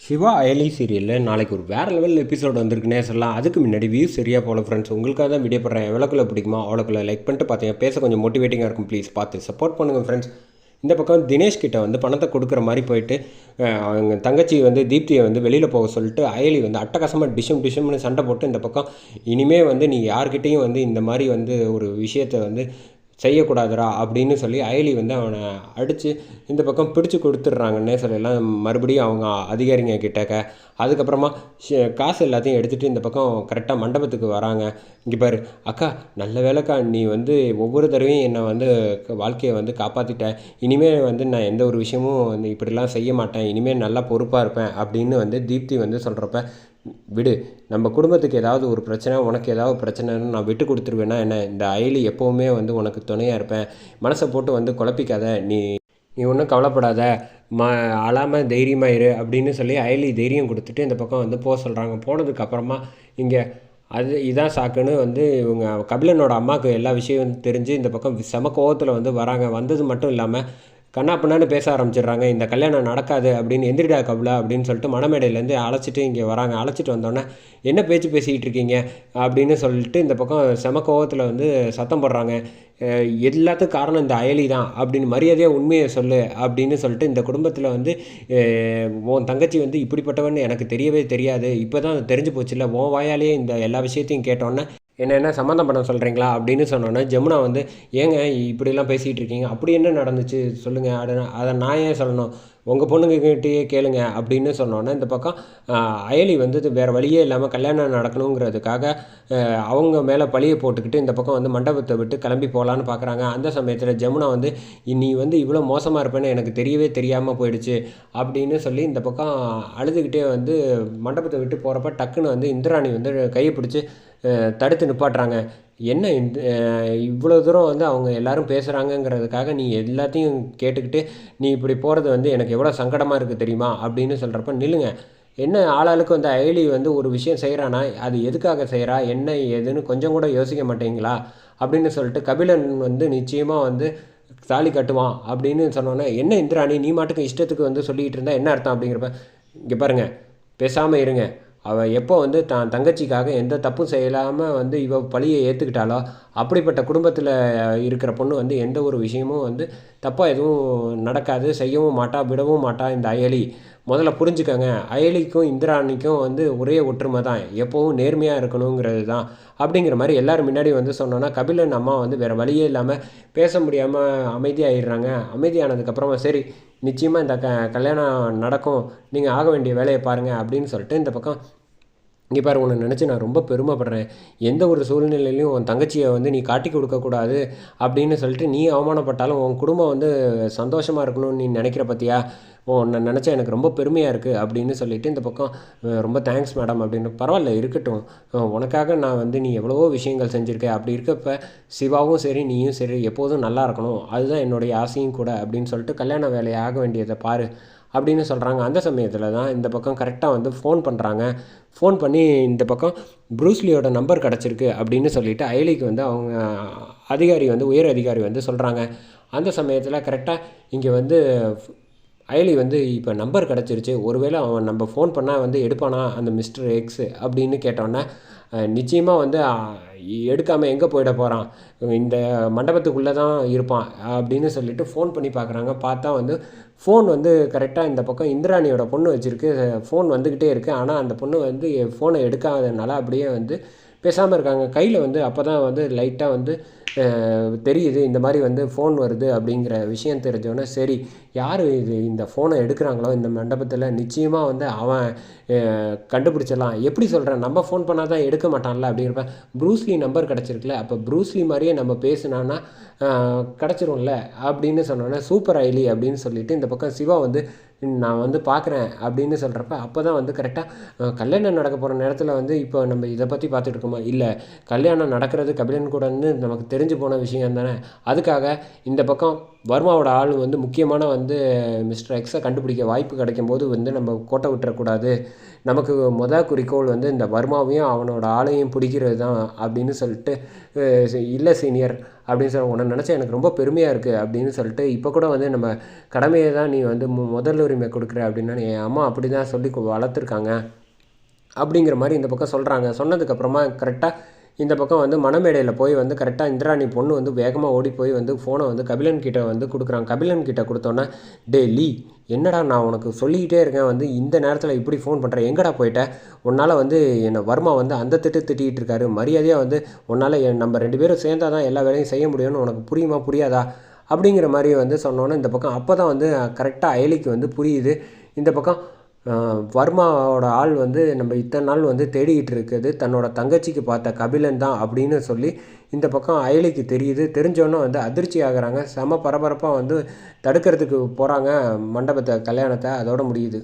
சிவா அயலி சீரியலில் நாளைக்கு ஒரு வேறு லெவல் எபிசோட் வந்திருக்குன்னே சொல்லலாம் அதுக்கு முன்னாடி வியூஸ் சரியாக போகல ஃப்ரெண்ட்ஸ் உங்களுக்காக தான் வீடியோ போடுறேன். எவ்வளோக்குள்ள பிடிக்குமா? அவ்வளோக்குள்ள லைக் பண்ணிட்டு பார்த்தீங்க பேச கொஞ்சம் மோட்டிவேட்டிங்காக இருக்கும். ப்ளீஸ் பார்த்து சப்போர்ட் பண்ணுங்கள் ஃப்ரெண்ட்ஸ் இந்த பக்கம் தினேஷ் கிட்ட வந்து பணத்தை கொடுக்குற மாதிரி போயிட்டு அவங்க தங்கச்சி வந்து தீப்தியை வந்து வெளியில் போக சொல்லிட்டு அயலி வந்து அட்டகாசமாக டிஷம் டிஷம்னு சண்டை போட்டு இந்த பக்கம் இனிமே வந்து நீ யார்கிட்டேயும் வந்து இந்த மாதிரி வந்து ஒரு விஷயத்தை வந்து செய்யக்கூடாதுடா அப்படின்னு சொல்லி அயலி வந்து அவனை அடித்து இந்த பக்கம் பிடிச்சு கொடுத்துட்றாங்கன்னே சொல்லலாம் மறுபடியும் அவங்க அதிகாரிங்க கிட்டக்க. அதுக்கப்புறமா காசு எல்லாத்தையும் எடுத்துகிட்டு இந்த பக்கம் கரெக்டாக மண்டபத்துக்கு வராங்க. இங்கே பாரு அக்கா நல்ல வேலைக்கா நீ வந்து ஒவ்வொரு தடவையும் என்னை வந்து வாழ்க்கையை வந்து காப்பாற்றிட்ட இனிமேல் வந்து நான் எந்த ஒரு விஷயமும் வந்து இப்படிலாம் செய்ய மாட்டேன். இனிமேல் நல்லா பொறுப்பாக இருப்பேன் அப்படின்னு வந்து தீப்தி வந்து சொல்கிறப்ப விடு நம்ம குடும்பத்துக்கு ஏதாவது ஒரு பிரச்சனை உனக்கு ஏதாவது பிரச்சனைன்னு நான் விட்டு கொடுத்துருவேன்னா என்ன? இந்த அயலி எப்போவுமே வந்து உனக்கு துணையாக இருப்பேன். மனசை போட்டு வந்து குழப்பிக்காத. நீ நீ ஒன்றும் கவலைப்படாத. ம அழாமல் தைரியமாக இரு அப்படின்னு சொல்லி அயலி தைரியம் கொடுத்துட்டு இந்த பக்கம் வந்து போக சொல்கிறாங்க போனதுக்கப்புறமா இங்கே அது இதான் சாக்குன்னு வந்து இவங்க கபிலனோட அம்மாவுக்கு எல்லா விஷயம் தெரிஞ்சு இந்த பக்கம் செம கோவத்தில் வந்து வராங்க. வந்தது மட்டும் இல்லாமல் கண்ணா பின்னான்னு பேச ஆரம்பிச்சிடுறாங்க. இந்த கல்யாணம் நடக்காது அப்படின்னு எந்திரிடா கபிலா அப்படின்னு சொல்லிட்டு மணமேடையிலேருந்து அழைச்சிட்டு இங்கே வராங்க. அழைச்சிட்டு வந்தோடனே என்ன பேச்சு பேசிக்கிட்டு இருக்கீங்க? அப்படின்னு சொல்லிட்டு இந்த பக்கம் செம கோவத்தில் வந்து சத்தம் போடுறாங்க. எல்லாத்துக்கும் காரணம் இந்த அயலி தான். அப்படின்னு மரியாதையாக உண்மையை சொல்லு. அப்படின்னு சொல்லிட்டு இந்த குடும்பத்தில் வந்து உன் தங்கச்சி வந்து இப்படிப்பட்டவன்னு எனக்கு தெரியவே தெரியாது. இப்போ தான் தெரிஞ்சு போச்சுல்ல. உன் வாயாலேயே இந்த எல்லா விஷயத்தையும் கேட்டோன்னே என்ன என்ன சம்மந்தம் பண்ண சொல்கிறீங்களா அப்படின்னு சொன்னோன்னே ஜமுனா வந்து ஏங்க இப்படிலாம் பேசிகிட்டு இருக்கீங்க அப்படி என்ன நடந்துச்சு? சொல்லுங்கள் அதை அதை நான் ஏன் சொல்லணும்? உங்கள் பொண்ணுங்கக்கிட்டேயே கேளுங்க. அப்படின்னு சொன்னோன்னே இந்த பக்கம் அயலி வந்து வேறு வழியே இல்லாமல் கல்யாணம் நடக்கணுங்கிறதுக்காக அவங்க மேலே பழியை போட்டுக்கிட்டு இந்த பக்கம் வந்து மண்டபத்தை விட்டு கிளம்பி போகலான்னு பார்க்குறாங்க அந்த சமயத்தில் ஜமுனா வந்து நீ வந்து இவ்வளோ மோசமாக இருப்பேன்னு எனக்கு தெரியவே தெரியாமல் போயிடுச்சு. அப்படின்னு சொல்லி இந்த பக்கம் அழுதுகிட்டே வந்து மண்டபத்தை விட்டு போகிறப்ப டக்குன்னு வந்து இந்திராணி வந்து கையை பிடிச்சி தடுத்து நிப்பாட்டுறாங்க. என்ன இந்த இவ்வளோ தூரம் வந்து அவங்க எல்லாரும் பேசுகிறாங்கங்கிறதுக்காக நீ எல்லாத்தையும் கேட்டுக்கிட்டு நீ இப்படி போகிறது வந்து எனக்கு எவ்வளோ சங்கடமாக இருக்குது தெரியுமா? அப்படின்னு சொல்கிறப்ப நில்லுங்க. என்ன ஆளாளுக்கு வந்து அயலி வந்து ஒரு விஷயம் செய்கிறானா அது எதுக்காக செய்கிறா என்ன ஏதுன்னு கொஞ்சம் கூட யோசிக்க மாட்டேங்களா? அப்படின்னு சொல்லிட்டு கபிலன் வந்து நிச்சயமாக வந்து தாலி கட்டுவான் அப்படின்னு சொன்னோன்னே என்ன இந்திராணி நீ மாட்டுக்கு இஷ்டத்துக்கு வந்து சொல்லிகிட்டு இருந்தால் என்ன அர்த்தம் அப்படிங்கிறப்ப இங்கே பாருங்க பேசாமல் இருங்க. அவள் எப்போ வந்து தான் தங்கச்சிக்காக எந்த தப்பும் செய்யலாமல் வந்து இவள் பழியை ஏற்றுக்கிட்டாலோ அப்படிப்பட்ட குடும்பத்தில் இருக்கிற பொண்ணு வந்து எந்த ஒரு விஷயமும் வந்து தப்பாக எதுவும் நடக்காது செய்யவும் மாட்டா விடவும் மாட்டா இந்த அயலி. முதல்ல புரிஞ்சுக்கோங்க அயலிக்கும் இந்திராணிக்கும் வந்து ஒரே ஒற்றுமை தான். எப்போவும் நேர்மையாக இருக்கணுங்கிறது தான். அப்படிங்கிற மாதிரி எல்லாரும் முன்னாடி வந்து சொன்னோன்னா கபிலன் அம்மா வந்து வேறு வழியே இல்லாமல் பேச முடியாமல் அமைதியாகிடுறாங்க அமைதியானதுக்கப்புறமா சரி நிச்சயமாக இந்த க கல்யாணம் நடக்கும். நீங்கள் ஆக வேண்டிய வேலையை பாருங்கள் அப்படின்னு சொல்லிட்டு இந்த பக்கம் இங்கே பாரு உன்னை நினச்சி நான் ரொம்ப பெருமைப்படுறேன். எந்த ஒரு சூழ்நிலையிலையும் உன் தங்கச்சியை வந்து நீ காட்டி கொடுக்கக்கூடாது அப்படின்னு சொல்லிட்டு நீ அவமானப்பட்டாலும் உன் குடும்பம் வந்து சந்தோஷமாக இருக்கணும்னு நீ நினைக்கிற பற்றியா ஓ உன்னை நினச்சா எனக்கு ரொம்ப பெருமையாக இருக்குது அப்படின்னு சொல்லிட்டு இந்த பக்கம் ரொம்ப தேங்க்ஸ் மேடம் அப்படின்னு பரவாயில்ல இருக்கட்டும். உனக்காக நான் வந்து நீ எவ்வளவோ விஷயங்கள் செஞ்சுருக்க. அப்படி இருக்கப்ப சிவாவும் சரி நீயும் சரி எப்போதும் நல்லா இருக்கணும். அதுதான் என்னுடைய ஆசையும் கூட அப்படின்னு சொல்லிட்டு கல்யாண வேலையை ஆக வேண்டியதை பாரு அப்படின்னு சொல்கிறாங்க அந்த சமயத்தில் தான் இந்த பக்கம் கரெக்டாக வந்து ஃபோன் பண்ணுறாங்க ஃபோன் பண்ணி இந்த பக்கம் ப்ரூஸ்லியோட நம்பர் கிடச்சிருக்கு அப்படின்னு சொல்லிவிட்டு அயலிக்கு வந்து அவங்க அதிகாரி வந்து உயர் அதிகாரி வந்து சொல்கிறாங்க அந்த சமயத்தில் கரெக்டாக இங்கே வந்து அயலி வந்து இப்போ நம்பர் கிடச்சிருச்சு. ஒருவேளை அவன் நம்ம ஃபோன் பண்ணால் வந்து எடுப்பானா? அந்த மிஸ்டர் எக்ஸ் அப்படின்னு கேட்டோன்னே நிச்சயமாக வந்து எடுக்காமல் எங்கே போயிட போகிறான் இந்த மண்டபத்துக்குள்ளே தான் இருப்பான் அப்படின்னு சொல்லிட்டு ஃபோன் பண்ணி பார்க்குறாங்க பார்த்தா வந்து ஃபோன் வந்து கரெக்டாக இந்த பக்கம் இந்திராணியோட பொண்ணு வச்சுருக்கு. ஃபோன் வந்துக்கிட்டே இருக்குது ஆனால் அந்த பொண்ணு வந்து ஃபோனை எடுக்காதனால அப்படியே வந்து பேசாமல் இருக்காங்க. கையில் வந்து அப்போ தான் வந்து லைட்டாக வந்து தெரியுது இந்த மாதிரி வந்து ஃபோன் வருது அப்படிங்கிற விஷயம் தெரிஞ்சோன்னே சரி யார் இது இந்த ஃபோனை எடுக்கிறாங்களோ இந்த மண்டபத்தில் நிச்சயமாக வந்து அவன் கண்டுபிடிச்சிடலாம். எப்படி சொல்கிறேன் நம்ம ஃபோன் பண்ணால் தான் எடுக்க மாட்டான்ல அப்படிங்கிறப்ப ப்ரூஸ்லி நம்பர் கிடச்சிருக்குல்ல அப்போ ப்ரூஸ்லி மாதிரியே நம்ம பேசினான்னா கிடச்சிரும்ல அப்படின்னு சொன்னோன்னே சூப்பர் ஐலி அப்படின்னு சொல்லிட்டு இந்த பக்கம் சிவா வந்து நான் வந்து பார்க்குறேன் அப்படின்னு சொல்கிறப்ப அப்போ தான் வந்து கரெக்டாக கல்யாணம் நடக்க போகிற நேரத்தில் வந்து இப்போ நம்ம இதை பற்றி பார்த்துட்டு இருக்கோமா? இல்லை கல்யாணம் நடக்கிறது கபிலன் கூடன்னு நமக்கு தெரிஞ்சு போன விஷயம் தானே? அதுக்காக இந்த பக்கம் வர்மாவோட ஆள் வந்து முக்கியமான வந்து மிஸ்டர் எக்ஸை கண்டுபிடிக்க வாய்ப்பு கிடைக்கும் போது வந்து நம்ம கோட்டை விட்டுறக்கூடாது. நமக்கு மொதல் குறிக்கோள் வந்து இந்த வர்மாவையும் அவனோட ஆளையும் பிடிக்கிறது தான் அப்படின்னு சொல்லிட்டு இல்லை சீனியர் அப்படின்னு சொல்ல உன்னை நினச்சா எனக்கு ரொம்ப பெருமையாக இருக்குது அப்படின்னு சொல்லிட்டு இப்போ கூட வந்து நம்ம கடமையை தான் நீ வந்து முதல் உரிமை கொடுக்குற அப்படின்னா என் அம்மா அப்படி தான் சொல்லி வளர்த்துருக்காங்க. அப்படிங்கிற மாதிரி இந்த பக்கம் சொல்கிறாங்க சொன்னதுக்கப்புறமா கரெக்டாக இந்த பக்கம் வந்து மணமேடையில் போய் வந்து கரெக்டாக இந்திராணி பொண்ணு வந்து வேகமாக ஓடி போய் வந்து ஃபோனை வந்து கபிலன் கிட்டே வந்து கொடுக்குறாங்க கபிலன் கிட்டே கொடுத்தோன்னே டே லீ என்னடா நான் உனக்கு சொல்லிக்கிட்டே இருக்கேன் வந்து இந்த நேரத்தில் இப்படி ஃபோன் பண்ணுறேன் எங்கடா போயிட்டேன் உன்னால் வந்து என்னை வர்மா வந்து அந்த திட்டு திட்டிகிட்டு இருக்காரு. மரியாதையாக வந்து உன்னால் என் நம்ம ரெண்டு பேரும் சேர்ந்தால் தான் எல்லா வேலையும் செய்ய முடியும்னு உனக்கு புரியுமா புரியாதா? அப்படிங்கிற மாதிரி வந்து சொன்னோன்னே இந்த பக்கம் அப்போ தான் வந்து கரெக்டாக அயலிக்கு வந்து புரியுது. இந்த பக்கம் வர்மாவோட ஆள் வந்து நம்ம இத்தனை நாள் வந்து தேடிக்கிட்டு இருக்குது. தன்னோட தங்கச்சிக்கு பார்த்த கபிலன் தான் அப்படின்னு சொல்லி இந்த பக்கம் அயலிக்கு தெரியுது. தெரிஞ்சோன்னே வந்து அதிர்ச்சி ஆகுறாங்க. செம பரபரப்பாக வந்து தடுக்கிறதுக்கு போகிறாங்க மண்டபத்தை கல்யாணத்தை. அதோட முடியுது.